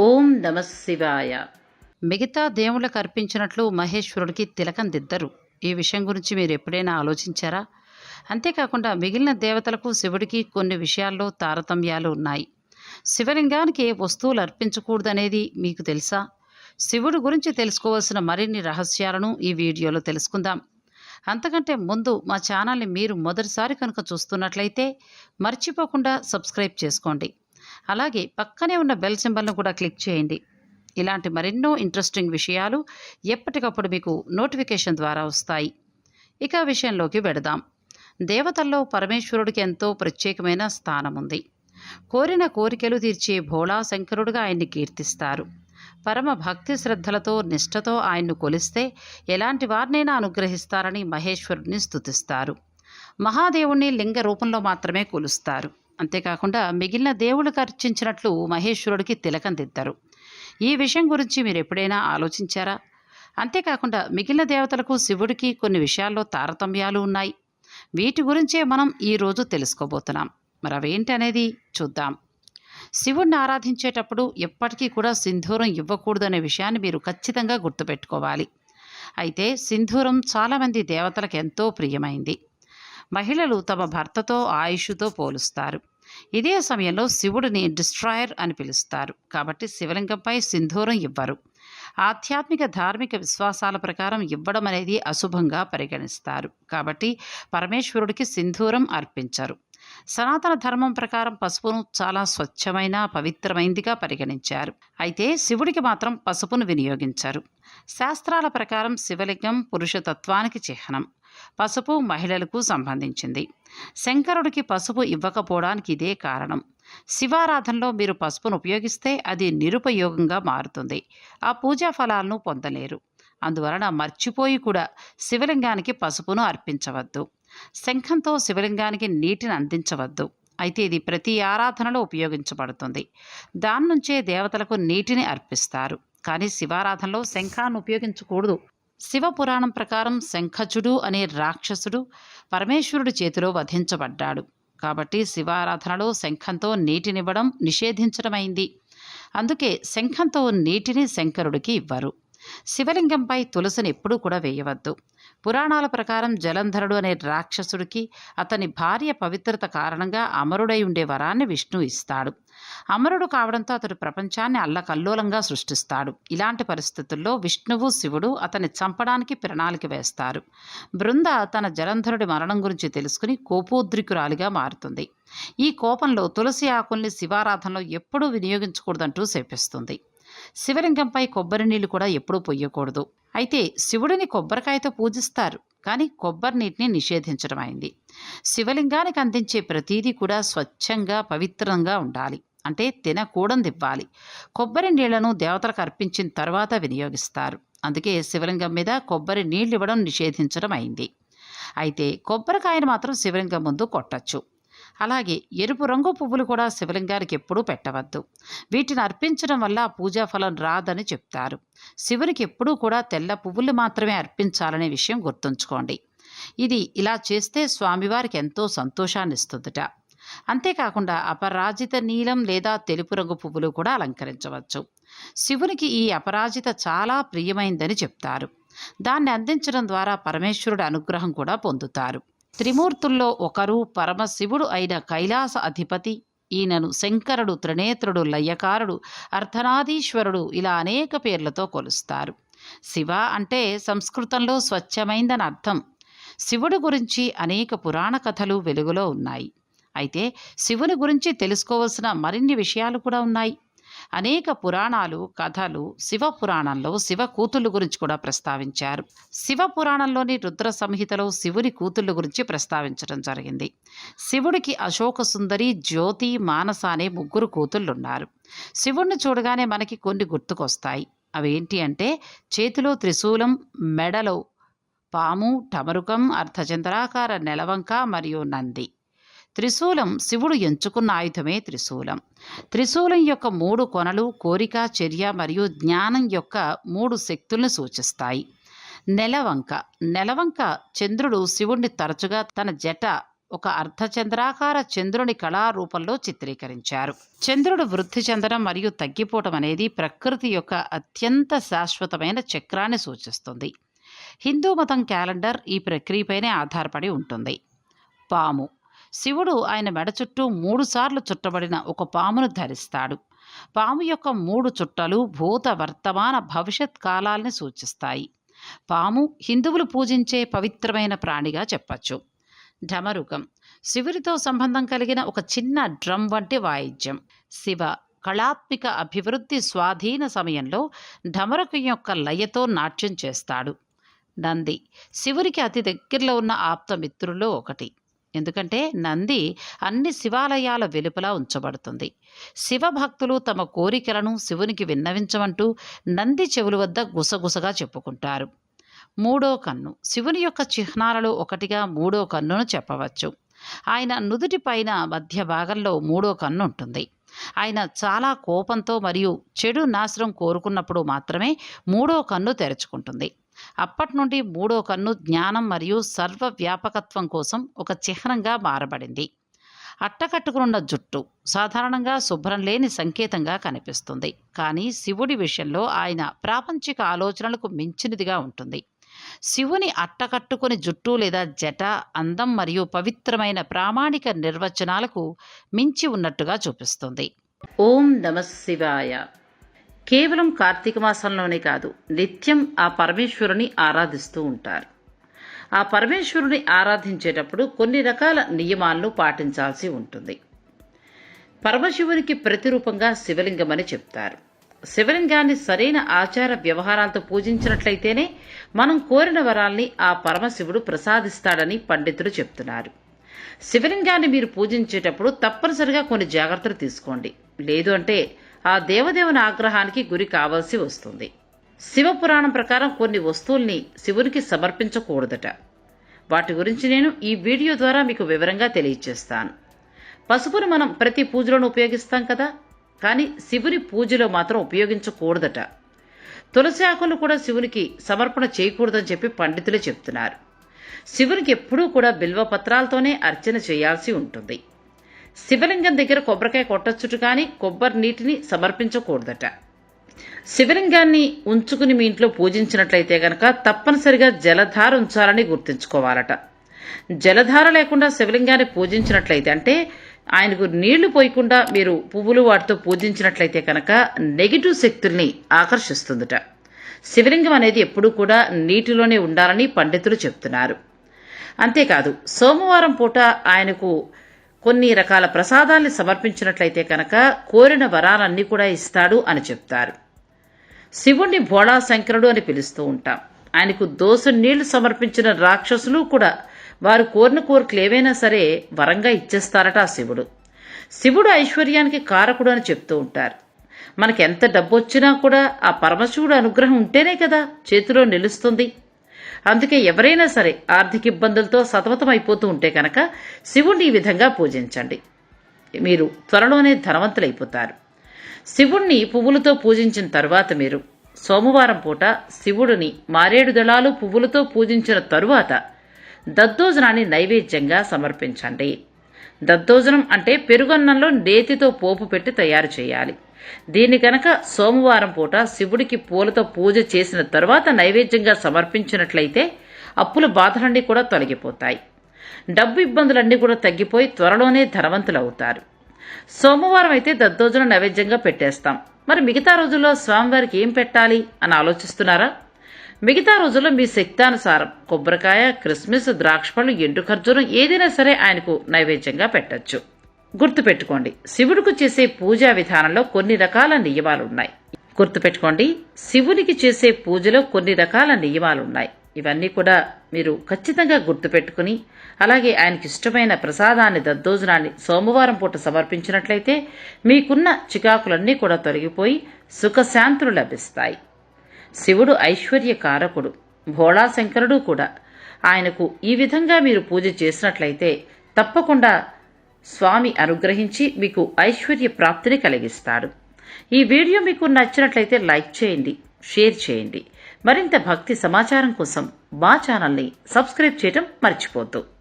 ఓం నమ శివాయ. మిగతా దేవుళ్ళకు అర్పించినట్లు మహేశ్వరుడికి తిలకం దిద్దరు. ఈ విషయం గురించి మీరు ఎప్పుడైనా ఆలోచించారా? అంతేకాకుండా మిగిలిన దేవతలకు శివుడికి కొన్ని విషయాల్లో తారతమ్యాలు ఉన్నాయి. శివలింగానికి ఏ వస్తువులు అర్పించకూడదనేది మీకు తెలుసా? శివుడు గురించి తెలుసుకోవాల్సిన మరిన్ని రహస్యాలను ఈ వీడియోలో తెలుసుకుందాం. అంతకంటే ముందు మా ఛానల్ని మీరు మొదటిసారి కనుక చూస్తున్నట్లయితే మర్చిపోకుండా సబ్స్క్రైబ్ చేసుకోండి. అలాగే పక్కనే ఉన్న బెల్ సింబల్ను కూడా క్లిక్ చేయండి. ఇలాంటి మరెన్నో ఇంట్రెస్టింగ్ విషయాలు ఎప్పటికప్పుడు మీకు నోటిఫికేషన్ ద్వారా వస్తాయి. ఇక విషయంలోకి వెడదాం. దేవతల్లో పరమేశ్వరుడికి ఎంతో ప్రత్యేకమైన స్థానం ఉంది. కోరిన కోరికలు తీర్చే భోళా శంకరుడుగా ఆయన్ని కీర్తిస్తారు. పరమ భక్తి శ్రద్ధలతో నిష్ఠతో ఆయన్ను కొలిస్తే ఎలాంటి వారినైనా అనుగ్రహిస్తారని మహేశ్వరుడిని స్తుతిస్తారు. మహాదేవుణ్ణి లింగ రూపంలో మాత్రమే కొలుస్తారు. అంతేకాకుండా మిగిలిన దేవుళ్ళకు అర్చించినట్లు మహేశ్వరుడికి తిలకం దిద్దరు. ఈ విషయం గురించి మీరు ఎప్పుడైనా ఆలోచించారా? అంతేకాకుండా మిగిలిన దేవతలకు శివుడికి కొన్ని విషయాల్లో తారతమ్యాలు ఉన్నాయి. వీటి గురించే మనం ఈరోజు తెలుసుకోబోతున్నాం. మరి అవేంటి అనేది చూద్దాం. శివుణ్ణి ఆరాధించేటప్పుడు ఎప్పటికీ కూడా సింధూరం ఇవ్వకూడదనే విషయాన్ని మీరు ఖచ్చితంగా గుర్తుపెట్టుకోవాలి. అయితే సింధూరం చాలామంది దేవతలకు ఎంతో ప్రియమైంది. మహిళలు తమ భర్తతో ఆయుష్తో పోలుస్తారు. ఇదే సమయంలో శివుడిని డిస్ట్రాయర్ అని పిలుస్తారు. కాబట్టి శివలింగంపై సింధూరం ఇవ్వరు. ఆధ్యాత్మిక ధార్మిక విశ్వాసాల ప్రకారం ఇవ్వడం అనేది అశుభంగా పరిగణిస్తారు. కాబట్టి పరమేశ్వరుడికి సింధూరం అర్పించరు. సనాతన ధర్మం ప్రకారం పసుపును చాలా స్వచ్ఛమైన పవిత్రమైందిగా పరిగణించారు. అయితే శివుడికి మాత్రం పసుపును వినియోగించారు. శాస్త్రాల ప్రకారం శివలింగం పురుషతత్వానికి చిహ్నం. పసుపు మహిళలకు సంబంధించింది. శంకరుడికి పసుపు ఇవ్వకపోవడానికి ఇదే కారణం. శివారాధనలో మీరు పసుపును ఉపయోగిస్తే అది నిరుపయోగంగా మారుతుంది. ఆ పూజా ఫలాలను పొందలేరు. అందువలన మర్చిపోయి కూడా శివలింగానికి పసుపును అర్పించవద్దు. శంఖంతో శివలింగానికి నీటిని అందించవద్దు. అయితే ఇది ప్రతి ఆరాధనలో ఉపయోగించబడుతుంది. దాని నుంచే దేవతలకు నీటిని అర్పిస్తారు. కానీ శివారాధనలో శంఖాన్ని ఉపయోగించకూడదు. శివ పురాణం ప్రకారం శంఖచుడు అనే రాక్షసుడు పరమేశ్వరుడి చేతిలో వధించబడ్డాడు. కాబట్టి శివారాధనలో శంఖంతో నీటినివ్వడం నిషేధించడమైంది. అందుకే శంఖంతో నీటిని శంకరుడికి ఇవ్వరు. శివలింగంపై తులసిని ఎప్పుడూ కూడా వేయవద్దు. పురాణాల ప్రకారం జలంధరుడు అనే రాక్షసుడికి అతని భార్య పవిత్రత కారణంగా అమరుడై ఉండే వరాన్ని విష్ణు ఇస్తాడు. అమరుడు కావడంతో అతడు ప్రపంచాన్ని అల్లకల్లోలంగా సృష్టిస్తాడు. ఇలాంటి పరిస్థితుల్లో విష్ణువు శివుడు అతన్ని చంపడానికి ప్రణాళిక వేస్తారు. బృంద తన జలంధరుడి మరణం గురించి తెలుసుకుని కోపోద్రికురాలిగా మారుతుంది. ఈ కోపంలో తులసి ఆకుల్ని శివారాధనలో ఎప్పుడూ వినియోగించకూడదంటూ శపిస్తుంది. శివలింగంపై కొబ్బరి నీళ్ళు కూడా ఎప్పుడూ పొయ్యకూడదు. అయితే శివుడిని కొబ్బరికాయతో పూజిస్తారు. కానీ కొబ్బరి నీటిని నిషేధించడం అయింది. శివలింగానికి అందించే ప్రతీదీ కూడా స్వచ్ఛంగా పవిత్రంగా ఉండాలి. అంటే తినకూడంది ఇవ్వాలి కొబ్బరి నీళ్ళను దేవతలకు అర్పించిన తర్వాత వినియోగిస్తారు. అందుకే శివలింగం మీద కొబ్బరి నీళ్ళు ఇవ్వడం నిషేధించడం అయింది. అయితే కొబ్బరికాయను మాత్రం శివలింగం ముందు కొట్టచ్చు. అలాగే ఎరుపు రంగు పువ్వులు కూడా శివలింగానికి ఎప్పుడూ పెట్టవద్దు. వీటిని అర్పించడం వల్ల పూజా ఫలం రాదని చెప్తారు. శివునికి ఎప్పుడూ కూడా తెల్ల పువ్వులు మాత్రమే అర్పించాలనే విషయం గుర్తుంచుకోండి. ఇది ఇలా చేస్తే స్వామివారికి ఎంతో సంతోషాన్ని ఇస్తుందట. అంతేకాకుండా అపరాజిత నీలం లేదా తెలుపు రంగు పువ్వులు కూడా అలంకరించవచ్చు. శివునికి ఈ అపరాజిత చాలా ప్రియమైందని చెప్తారు. దాన్ని అందించడం ద్వారా పరమేశ్వరుడు అనుగ్రహం కూడా పొందుతారు. త్రిమూర్తుల్లో ఒకరు పరమశివుడు అయిన కైలాస అధిపతి. ఈయనను శంకరుడు త్రినేత్రుడు లయ్యకారుడు అర్ధనాదీశ్వరుడు ఇలా అనేక పేర్లతో కొలుస్తారు. శివ అంటే సంస్కృతంలో స్వచ్ఛమైందని అర్థం. శివుడు గురించి అనేక పురాణ కథలు వెలుగులో ఉన్నాయి. అయితే శివుని గురించి తెలుసుకోవాల్సిన మరిన్ని విషయాలు కూడా ఉన్నాయి. అనేక పురాణాలు కథలు శివ పురాణంలో శివ కూతుళ్ళ గురించి కూడా ప్రస్తావించారు. శివ పురాణంలోని రుద్ర సంహితలో శివుని కూతుళ్ళ గురించి ప్రస్తావించడం జరిగింది. శివుడికి అశోక సుందరి జ్యోతి మానస అనే ముగ్గురు కూతుళ్ళున్నారు. శివుణ్ణి చూడగానే మనకి కొన్ని గుర్తుకొస్తాయి. అవేంటి అంటే చేతిలో త్రిశూలం మెడలో పాము టమరుకం అర్ధచంద్రాకార నెలవంక మరియు నంది. త్రిశూలం శివుడు ఎంచుకున్న ఆయుధమే త్రిశూలం. త్రిశూలం యొక్క మూడు కొనలు కోరిక చర్య మరియు జ్ఞానం యొక్క మూడు శక్తుల్ని సూచిస్తాయి. నెలవంక. నెలవంక చంద్రుడు శివుణ్ణి తరచుగా తన జట ఒక అర్ధచంద్రాకార చంద్రుని కళారూపంలో చిత్రీకరించారు. చంద్రుడు వృద్ధి చెందడం మరియు తగ్గిపోవటం అనేది ప్రకృతి యొక్క అత్యంత శాశ్వతమైన చక్రాన్ని సూచిస్తుంది. హిందూ మతం క్యాలెండర్ ఈ ప్రక్రియపైనే ఆధారపడి ఉంటుంది. పాము. శివుడు ఆయన మెడ చుట్టూ మూడుసార్లు చుట్టబడిన ఒక పామును ధరిస్తాడు. పాము యొక్క మూడు చుట్టలు భూత వర్తమాన భవిష్యత్ కాలాల్ని సూచిస్తాయి. పాము హిందువులు పూజించే పవిత్రమైన ప్రాణిగా చెప్పచ్చు. ఢమరుకం శివుడితో సంబంధం కలిగిన ఒక చిన్న డ్రమ్ వంటి వాయిద్యం. శివ కళాత్మిక అభివృద్ధి స్వాధీన సమయంలో ఢమరుకం యొక్క లయతో నాట్యం చేస్తాడు. నంది. శివునికి అతి దగ్గరలో ఉన్న ఆప్తమిత్రుల్లో ఒకటి. ఎందుకంటే నంది అన్ని శివాలయాల వెలుపల ఉంచబడుతుంది. శివ భక్తులు తమ కోరికలను శివునికి విన్నవించమంటూ నంది చెవుల వద్ద గుసగుసగా చెప్పుకుంటారు. మూడో కన్ను. శివుని యొక్క చిహ్నాలలో ఒకటిగా మూడో కన్నును చెప్పవచ్చు. ఆయన నుదుటి పైన మధ్య భాగంలో మూడో కన్ను ఉంటుంది. ఆయన చాలా కోపంతో మరియు చెడు నాశనం కోరుకున్నప్పుడు మాత్రమే మూడో కన్ను తెరుచుకుంటుంది. అప్పటి నుండి మూడో కన్ను జ్ఞానం మరియు సర్వ వ్యాపకత్వం కోసం ఒక చిహ్నంగా మారబడింది. అట్టకట్టుకున్న జుట్టు సాధారణంగా శుభ్రం లేని సంకేతంగా కనిపిస్తుంది. కానీ శివుడి విషయంలో ఆయన ప్రాపంచిక ఆలోచనలకు మించినదిగా ఉంటుంది. శివుని అట్టకట్టుకుని జుట్టు లేదా జట అందం మరియు పవిత్రమైన ప్రామాణిక నిర్వచనాలకు మించి ఉన్నట్టుగా చూపిస్తుంది. ఓం నమ శివాయ. కేవలం కార్తీక మాసంలోనే కాదు నిత్యం ఆ పరమేశ్వరుని ఆరాధిస్తూ ఉంటారు. ఆ పరమేశ్వరుని ఆరాధించేటప్పుడు కొన్ని రకాల నియమాలను పాటించాల్సి ఉంటుంది. పరమశివునికి ప్రతిరూపంగా శివలింగమని చెప్తారు. శివలింగాన్ని సరైన ఆచార వ్యవహారాలతో పూజించినట్లయితేనే మనం కోరిన వరాల్ని ఆ పరమశివుడు ప్రసాదిస్తాడని పండితులు చెప్తున్నారు. శివలింగాన్ని మీరు పూజించేటప్పుడు తప్పనిసరిగా కొన్ని జాగ్రత్తలు తీసుకోండి. లేదు అంటే ఆ దేవదేవుని ఆగ్రహానికి గురి కావాల్సి వస్తుంది. శివపురాణం ప్రకారం కొన్ని వస్తువుల్ని శివునికి సమర్పించకూడదట. వాటి గురించి నేను ఈ వీడియో ద్వారా మీకు వివరంగా తెలియజేస్తాను పసుపును మనం ప్రతి పూజలోనూ ఉపయోగిస్తాం కదా? కానీ శివుని పూజలో మాత్రం ఉపయోగించకూడదట. తులసి ఆకులు కూడా శివునికి సమర్పణ చేయకూడదని చెప్పి పండితులు చెప్తున్నారు. శివునికి ఎప్పుడూ కూడా బిల్వ పత్రాలతోనే అర్చన చేయాల్సి ఉంటుంది. శివలింగం దగ్గర కొబ్బరికాయ కొట్టచ్చుట కానీ కొబ్బరి నీటిని సమర్పించకూడదట. శివలింగాన్ని ఉంచుకుని మీ ఇంట్లో పూజించినట్లయితే గనక తప్పనిసరిగా జలధార ఉంచాలని గుర్తుంచుకోవాలట. జలధార లేకుండా శివలింగాన్ని పూజించినట్లయితే అంటే ఆయనకు నీళ్ళు పోయకుండా మీరు పువ్వులు వాటితో పూజించినట్లయితే కనుక నెగిటివ్ శక్తుల్ని ఆకర్షిస్తుందట. శివలింగం అనేది ఎప్పుడూ కూడా నీటిలోనే ఉండాలని పండితులు చెప్తున్నారు. అంతేకాదు సోమవారం పూట ఆయనకు కొన్ని రకాల ప్రసాదాల్ని సమర్పించినట్లయితే కనుక కోరిన వరాలన్నీ కూడా ఇస్తాడు అని చెప్తారు. శివుణ్ణి భోళా శంకరుడు అని పిలుస్తూ ఉంటాం. ఆయనకు దోసు నీళ్ళు సమర్పించిన రాక్షసులు కూడా వారు కోరిన కోరికలు ఏవైనా సరే వరంగా ఇచ్చేస్తారట ఆ శివుడు. శివుడు ఐశ్వర్యానికి కారకుడు అని చెప్తూ ఉంటారు. మనకి ఎంత డబ్బు వచ్చినా కూడా ఆ పరమశివుడు అనుగ్రహం ఉంటేనే కదా చేతిలో నిలుస్తుంది. అందుకే ఎవరైనా సరే ఆర్థిక ఇబ్బందులతో సతమతం అయిపోతూ ఉంటే కనుక శివుణ్ణి ఈ విధంగా పూజించండి. మీరు త్వరలోనే ధనవంతులైపోతారు. శివుణ్ణి పువ్వులతో పూజించిన తరువాత మీరు సోమవారం పూట శివుడిని మారేడు దళాలు పువ్వులతో పూజించిన తరువాత దద్దోజనాన్ని నైవేద్యంగా సమర్పించండి. దద్దోజనం అంటే పెరుగన్నంలో నేతితో పోపు పెట్టి తయారు చేయాలి. దీన్ని కనుక సోమవారం పూట శివుడికి పూలతో పూజ చేసిన తర్వాత నైవేద్యంగా సమర్పించినట్లయితే అప్పుల బాధలన్నీ కూడా తొలగిపోతాయి. డబ్బు ఇబ్బందులన్నీ కూడా తగ్గిపోయి త్వరలోనే ధనవంతులవుతారు. సోమవారం అయితే దద్దోజనం నైవేద్యంగా పెట్టేస్తాం. మరి మిగతా రోజుల్లో స్వామివారికి ఏం పెట్టాలి అని ఆలోచిస్తున్నారా? మిగతా రోజుల్లో మీ శక్తానుసారం కొబ్బరికాయ క్రిస్మస్ ద్రాక్షపళ్ళు ఎండు ఖర్జూరం ఏదైనా సరే ఆయనకు నైవేద్యంగా పెట్టచ్చు. గుర్తుపెట్టుకోండి శివుడికి చేసే పూజా విధానంలో కొన్ని రకాల నియమాలు ఉన్నాయి గుర్తుపెట్టుకోండి శివునికి చేసే పూజలో కొన్ని రకాల నియమాలు ఉన్నాయి ఇవన్నీ కూడా మీరు ఖచ్చితంగా గుర్తుపెట్టుకుని అలాగే ఆయనకి ఇష్టమైన ప్రసాదాన్ని దద్దోజనాన్ని సోమవారం పూట సమర్పించినట్లయితే మీకున్న చికాకులన్నీ కూడా తొలగిపోయి సుఖశాంతులు లభిస్తాయి. శివుడు ఐశ్వర్య కారకుడు భోళాశంకరుడు కూడా. ఆయనకు ఈ విధంగా మీరు పూజ చేసినట్లయితే తప్పకుండా స్వామి అనుగ్రహించి మీకు ఐశ్వర్య ప్రాప్తిని కలిగిస్తాడు ఈ వీడియో మీకు నచ్చినట్లయితే లైక్ చేయండి షేర్ చేయండి. మరింత భక్తి సమాచారం కోసం మా ఛానల్ని సబ్స్క్రైబ్ చేయటం మర్చిపోద్దు